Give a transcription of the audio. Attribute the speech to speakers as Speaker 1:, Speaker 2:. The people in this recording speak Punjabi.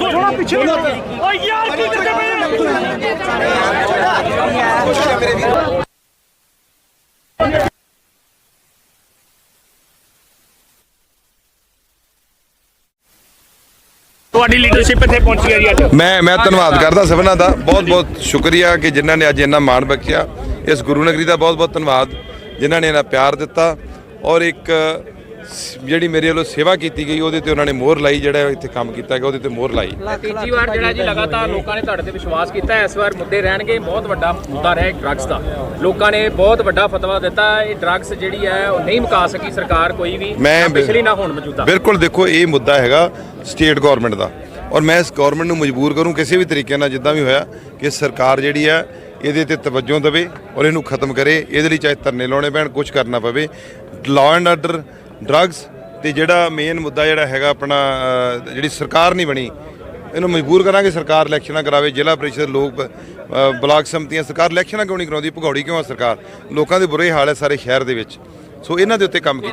Speaker 1: ਥੋੜਾ ਪਿੱਛੇ ਓ ਯਾਰ ਕੀ ਕਰਦੇ ਪਏ ਤੁਹਾਡੀ ਲੀਡਰਸ਼ਿਪ ਇੱਥੇ ਪਹੁੰਚੀ ਹੈ ਜੀ ਅੱਜ।
Speaker 2: ਮੈਂ ਮੈਂ ਧੰਨਵਾਦ ਕਰਦਾ ਸਭਨਾਂ ਦਾ। ਬਹੁਤ ਬਹੁਤ ਸ਼ੁਕਰੀਆ ਕਿ ਜਿਨ੍ਹਾਂ ਨੇ ਅੱਜ ਇੰਨਾ ਮਾਣ ਬਖਸ਼ਿਆ। ਇਸ ਗੁਰੂ ਨਗਰੀ ਦਾ ਬਹੁਤ ਬਹੁਤ ਧੰਨਵਾਦ ਜਿਨ੍ਹਾਂ ਨੇ ਇਹਨਾਂ ਪਿਆਰ ਦਿੱਤਾ। ਔਰ ਇੱਕ ਜਿਹੜੀ ਮੇਰੇ ਵੱਲੋਂ ਸੇਵਾ ਕੀਤੀ ਗਈ ਉਹਦੇ ਤੇ ਉਹਨਾਂ ਨੇ ਮੋਹਰ ਲਾਈ ਜਿਹੜਾ ਇੱਥੇ ਕੰਮ ਕੀਤਾ ਗਿਆ ਉਹਦੇ ਤੇ ਮੋਹਰ ਲਾਈ।
Speaker 3: ਤੀਜੀ ਵਾਰ ਜਿਹੜਾ ਜੀ ਲਗਾਤਾਰ ਲੋਕਾਂ ਨੇ ਤੁਹਾਡੇ ਤੇ ਵਿਸ਼ਵਾਸ ਕੀਤਾ ਇਸ ਵਾਰ ਮੁੱਦੇ ਰਹਿਣਗੇ ਬਹੁਤ ਵੱਡਾ ਮੁੱਦਾ ਰਿਹਾ ਡਰੱਗਸ ਦਾ। ਲੋਕਾਂ ਨੇ ਬਹੁਤ ਵੱਡਾ ਫਤਵਾ ਦਿੱਤਾ ਇਹ ਡਰੱਗਸ ਜਿਹੜੀ ਹੈ ਉਹ ਨਹੀਂ ਮੁਕਾ ਸਕੀ ਸਰਕਾਰ ਕੋਈ ਵੀ ਪਿਛਲੀ ਨਾ ਹੁਣ ਮੌਜੂਦਾ।
Speaker 2: ਬਿਲਕੁਲ ਦੇਖੋ ਇਹ ਮੁੱਦਾ ਹੈਗਾ ਸਟੇਟ ਗਵਰਨਮੈਂਟ ਦਾ। ਔਰ ਮੈਂ ਇਸ ਗਵਰਨਮੈਂਟ ਨੂੰ ਮਜਬੂਰ ਕਰੂੰ ਕਿਸੇ ਵੀ ਤਰੀਕੇ ਨਾਲ ਜਿੱਦਾਂ ਵੀ ਹੋਇਆ ਕਿ ਸਰਕਾਰ ਜਿਹੜੀ ਹੈ ਇਹਦੇ ਤੇ ਤਵੱਜੋ ਦੇਵੇ ਔਰ ਇਹਨੂੰ ਖਤਮ ਕਰੇ ਇਹਦੇ ਲਈ ਚਾਹੇ ਧਰਨੇ ਲਾਉਣੇ ਪੈਣ ਕੁਝ ਕਰਨਾ ਪਵੇ। ਲਾਅ ਐਂਡ ਆਰਡਰ ਡਰੱਗਸ ਤੇ ਜਿਹੜਾ ਮੇਨ ਮੁੱਦਾ ਜਿਹੜਾ ਹੈਗਾ ਆਪਣਾ ਜਿਹੜੀ ਸਰਕਾਰ ਨਹੀਂ ਬਣੀ, ਇਹਨੂੰ ਮਜਬੂਰ ਕਰਾਂਗੇ, ਸਰਕਾਰ ਇਲੈਕਸ਼ਨਾਂ ਕਰਾਵੇ, ਜ਼ਿਲ੍ਹਾ ਪ੍ਰੀਸ਼ਦ ਲੋਕ ਬਲਾਕ ਸੰਮਤੀਆਂ ਸਰਕਾਰ ਇਲੈਕਸ਼ਨਾਂ ਕਿਉਂ ਨਹੀਂ ਕਰਾਉਂਦੀ, ਭਗੌੜੀ ਕਿਉਂ ਆ ਸਰਕਾਰ? ਲੋਕਾਂ ਦੇ ਬੁਰੇ ਹਾਲ ਹੈ ਸਾਰੇ ਸ਼ਹਿਰ ਦੇ ਵਿੱਚ। ਸੋ ਇਹਨਾਂ ਦੇ ਉੱਤੇ ਕੰਮ ਕੀਤਾ।